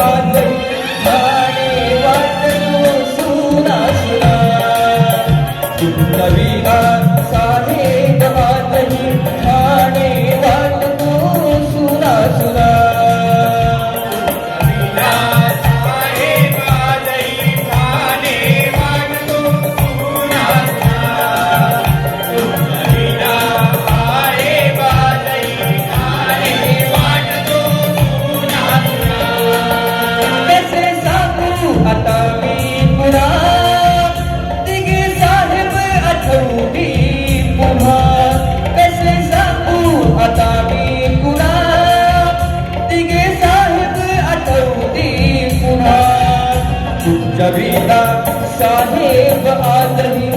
Bye. नवीना साहेब आदमी